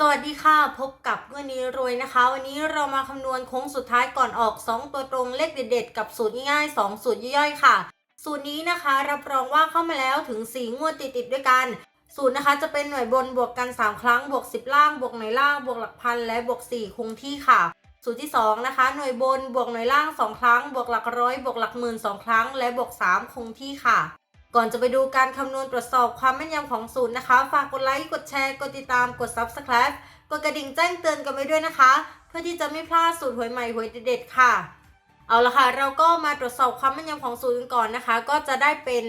สวัสดีค่ะ พบกับเมื่อนี้รวยนะคะ วันนี้เรามาคำนวณโค้งสุดท้ายก่อนออก 2 ตัวตรงเลขเด็ดๆกับสูตรง่ายๆ2สูตรย่อยๆค่ะ สูตรนี้นะคะรับรองว่าเข้ามาแล้วถึง 4 งวดติดๆด้วยกัน สูตรนะคะจะเป็นหน่วยบนบวกกัน 3 ครั้งบวก 10 ล่างบวกหน่วยล่างบวกหลักพันและบวก 4 คงที่ค่ะ สูตรที่ 2 นะคะ หน่วยบนบวกหน่วยล่าง 2 ครั้ง บวกหลักร้อยบวกหลักหมื่น2ครั้ง และบวก 3 คงที่ค่ะ ก่อนจะไปดูการคำนวณตรวจสอบความแม่นยำของสูตรนะคะ ฝากกดไลค์ กดแชร์ กดติดตาม กด Subscribe กดกระดิ่งแจ้งเตือนกันไว้ด้วยนะคะ เพื่อที่จะไม่พลาดสูตรหวยใหม่หวยเด็ดๆค่ะ เอาละค่ะ เราก็มาตรวจสอบความแม่นยำของสูตรกันก่อนนะคะ ก็จะได้เป็น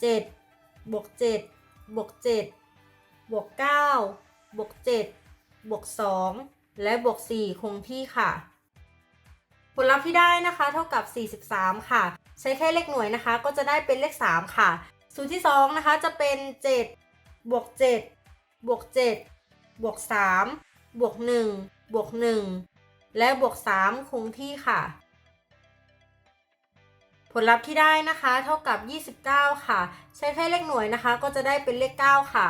7 บวก 7 บวก 7 บวก 9 บวก 7 บวก 2 และบวก 4 คงที่ค่ะ ผลลัพธ์ที่ได้นะคะเท่ากับ 43 ค่ะ ใช้แค่เลขหน่วยนะคะ ก็จะได้เป็นเลข 3 ค่ะ สูตรที่ 2 นะคะ จะเป็น 7 บวก 7 บวก 7 บวก 3 บวก 1 บวก 1 และบวก 3 คงที่ค่ะ ผลลัพธ์ที่ได้นะคะเท่ากับ 29 ค่ะ ใช้แค่เลขหน่วยนะคะ ก็จะได้เป็นเลข 9 ค่ะ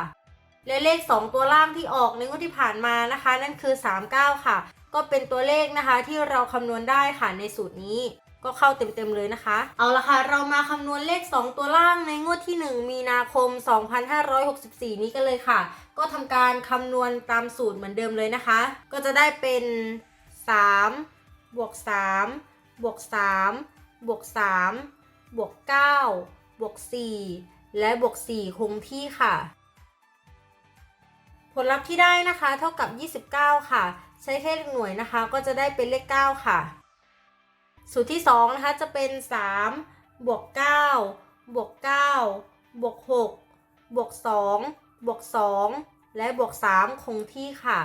และเลข 2 ตัวล่างที่ออกในงวดที่ผ่านมานะคะ นั่นคือ 39 ค่ะ ก็เป็นตัวเลขนะคะที่เราคำนวณได้ค่ะในสูตรนี้ก็เข้าเต็มๆเลยนะคะ เอาละค่ะ เรามาคำนวณเลข 2 ตัวล่างในงวดที่ 1 มีนาคม 2564 นี้กันเลยค่ะ ก็ทำการคำนวณตามสูตรเหมือนเดิมเลยนะคะ ก็จะได้เป็น 3 บวก 3 บวก 3 บวก 3 บวก 9 บวก 4 และบวก 4 คงที่ค่ะ ผลลัพธ์ที่ได้นะคะเท่ากับ 29 ค่ะ ใช้แค่เลขหน่วยนะคะก็จะได้เป็นเลข 9 ค่ะ สูตรที่2นะคะจะเป็น 3 บวก 9 บวก 9 บวก 6 บวก 2 บวก 2 และบวก 3 คงที่ค่ะ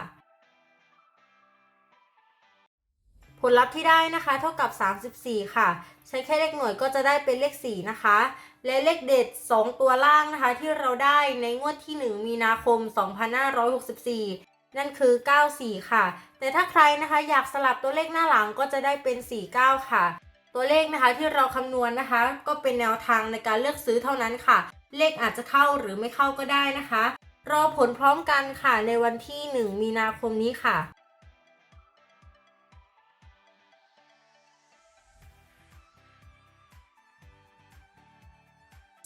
ผลลัพธ์ที่ได้นะคะ เท่ากับ 34 ค่ะ ใช้แค่เลขหน่วยก็จะได้เป็นเลข 4 นะคะ และเลขเด็ด 2 ตัวล่างนะคะ ที่เราได้ในงวดที่ 1 มีนาคม 2564นั่นคือ 94 ค่ะ แต่ถ้าใครนะคะอยากสลับตัวเลขหน้าหลังก็จะได้เป็น 49 ค่ะ ตัวเลขนะคะที่เราคำนวณนะคะ ก็เป็นแนวทางในการเลือกซื้อเท่านั้นค่ะ เลขอาจจะเข้าหรือไม่เข้าก็ได้นะคะ รอผลพร้อมกันค่ะในวันที่ 1 มีนาคมนี้ค่ะ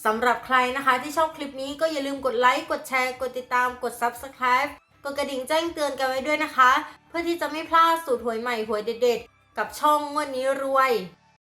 สำหรับใครนะคะที่ชอบคลิปนี้ก็อย่าลืมกดไลค์ กดแชร์ กดติดตาม กด Subscribe กดกระดิ่งแจ้งเตือนกันไว้ด้วยนะคะ เพื่อที่จะไม่พลาดสูตรหวยใหม่หวยเด็ดๆ กับช่องงวดนี้รวย